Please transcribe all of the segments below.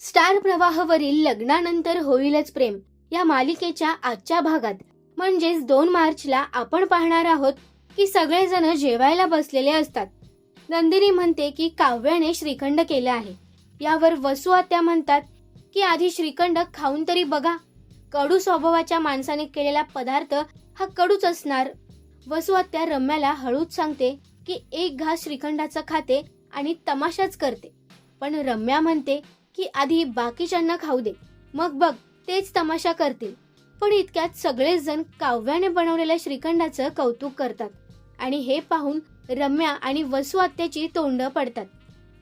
Star प्रवाहावरील लग्नानंतर होईलच प्रेम या मालिकेच्या आजच्या भागात. म्हणजेच दोन मार्चला आपण पाहणार आहोत की सगळेजण जेवायला बसलेले असतात. नंदिनी म्हणते की काव्याने श्रीखंड केलं आहे. यावर वसू आत्या म्हणतात की आधी श्रीखंड खाऊन तरी बघा. कडू स्वभावाच्या माणसाने केलेला पदार्थ हा कडूच असणार. वसु आत्या रम्याला हळूच सांगते की एक घास श्रीखंडाचं खाते आणि तमाशाच करते. पण रम्या म्हणते की आधी बाकीच्यांना खाऊ दे. मग बघ तेच तमाशा करतील. पण इतक्यात सगळेच जण काव्याने बनवलेल्या श्रीखंडाचं कौतुक करतात. आणि हे पाहून रम्या आणि वसू आत्याची तोंड पडतात.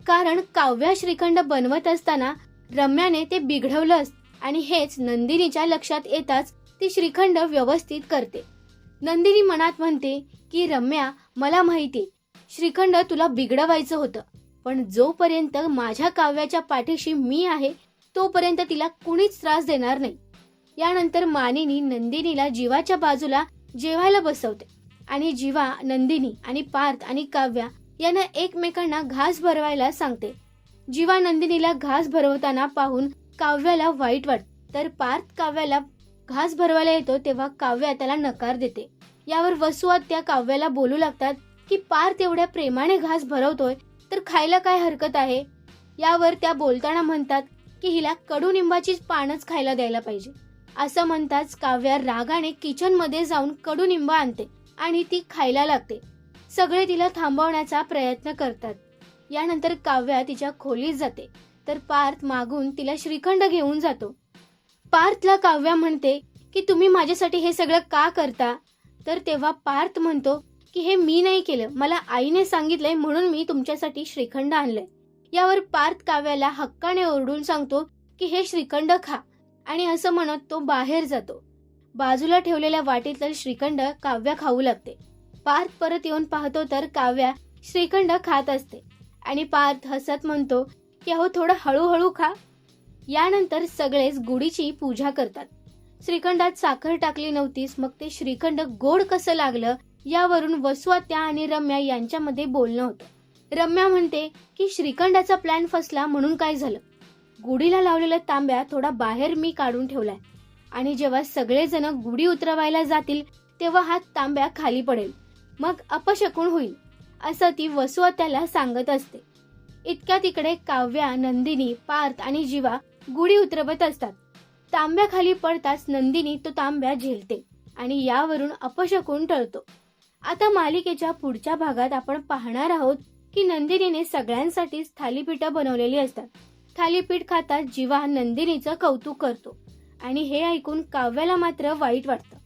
कारण काव्या श्रीखंड बनवत असताना रम्याने ते बिघडवलं आणि हेच नंदिनीच्या लक्षात येताच ती श्रीखंड व्यवस्थित करते. नंदिनी मनात म्हणते की रम्या मला माहिती श्रीखंड तुला बिघडवायचं होतं. पण जोपर्यंत माझ्या काव्याच्या पाठीशी मी आहे तोपर्यंत तिला कुणीच त्रास देणार नाही. यानंतर मानिनी नंदिनीला जीवाच्या बाजूला जेवायला बसवते आणि जीवा नंदिनी आणि पार्थ आणि काव्या यांना एकमेकांना घास भरवायला सांगते. जीवा नंदिनीला घास भरवताना पाहून काव्याला वाईट वाटत. तर पार्थ काव्याला घास भरवायला येतो तेव्हा काव्या त्याला नकार देते. यावर वसुआत त्या काव्याला बोलू लागतात की पार्थ एवढ्या प्रेमाने घास भरवतोय तर खायला काय हरकत आहे? यावर त्या बोलताना म्हणतात की हिला कडुनिंबाचीच पानच खायला द्यायला पाहिजे. असं म्हणताच काव्या रागाने किचनमध्ये जाऊन कडुनिंब आणते आणि ती खायला लागते. सगळे तिला थांबवण्याचा प्रयत्न करतात. यानंतर काव्या तिच्या खोलीत जाते. तर पार्थ मागून तिला श्रीखंड घेऊन जातो. पार्थला काव्या म्हणते की तुम्ही माझ्यासाठी हे सगळं का करता? तर तेव्हा पार्थ म्हणतो की हे मी नाही केलं मला आईने सांगितलंय म्हणून मी तुमच्यासाठी श्रीखंड आणलंय. यावर पार्थ काव्याला हक्काने ओरडून सांगतो की हे श्रीखंड खा आणि असं म्हणत तो बाहेर जातो. बाजूला ठेवलेल्या वाटीतलं श्रीखंड काव्या खाऊ लागते. पार्थ परत येऊन पाहतो तर काव्या श्रीखंड खात असते आणि पार्थ हसत म्हणतो की अहो थोडं हळूहळू खा. यानंतर सगळेच गुढीची पूजा करतात. श्रीखंडात साखर टाकली नव्हतीस मग ते श्रीखंड गोड कसं लागलं यावरून वसुआत्या आणि रम्या यांच्यामध्ये बोलणं होतं. रम्या म्हणते की श्रीखंडाचा प्लॅन फसला म्हणून काय झालं? गुढीला लावलेला तांब्या थोडा बाहेर मी काढून ठेवलाय. आणि जेव्हा सगळेजण गुढी उतरवायला जातील तेव्हा हा तांब्या खाली पडेल. मग अपशकून होईल असं ती वसुआत्याला सांगत असते. इतक्या तिकडे काव्या नंदिनी पार्थ आणि जीवा गुढी उतरवत असतात. तांब्या खाली पडताच नंदिनी तो तांब्या झेलते आणि यावरून अपशकून टळतो. आता मालिकेच्या पुढच्या भागात आपण पाहणार आहोत की नंदिनीने सगळ्यांसाठीच थालीपीठं बनवलेली असतात. थालीपीठ खातात जीवा नंदिनीचं कौतुक करतो. आणि हे ऐकून काव्याला मात्र वाईट वाटतं.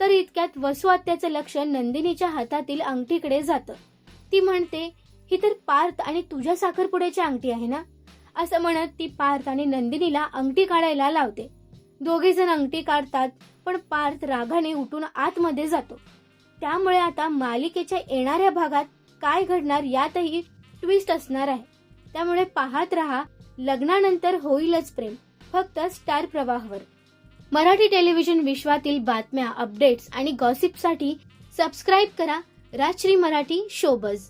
तर इतक्यात वसुआत्याचं लक्ष नंदिनीच्या हातातील अंगठीकडे जातं. ती म्हणते ही तर पार्थ आणि तुझ्या साखरपुड्याची अंगठी आहे ना? असं म्हणत ती पार्थ आणि नंदिनीला अंगठी काढायला लावते. दोघे जण अंगठी काढतात पण पार्थ रागाने उठून आतमध्ये जातो. त्यामुळे आता मालिकेच्या येणाऱ्या भागात काय घडणार यातही ट्विस्ट असणार आहे. त्यामुळे पाहत राहा लग्नानंतर होईलच प्रेम फक्त स्टार प्रवाहवर. मराठी टेलिव्हिजन विश्वातील बातम्या अपडेट्स आणि गॉसिपसाठी सबस्क्राईब करा राजश्री मराठी शोबज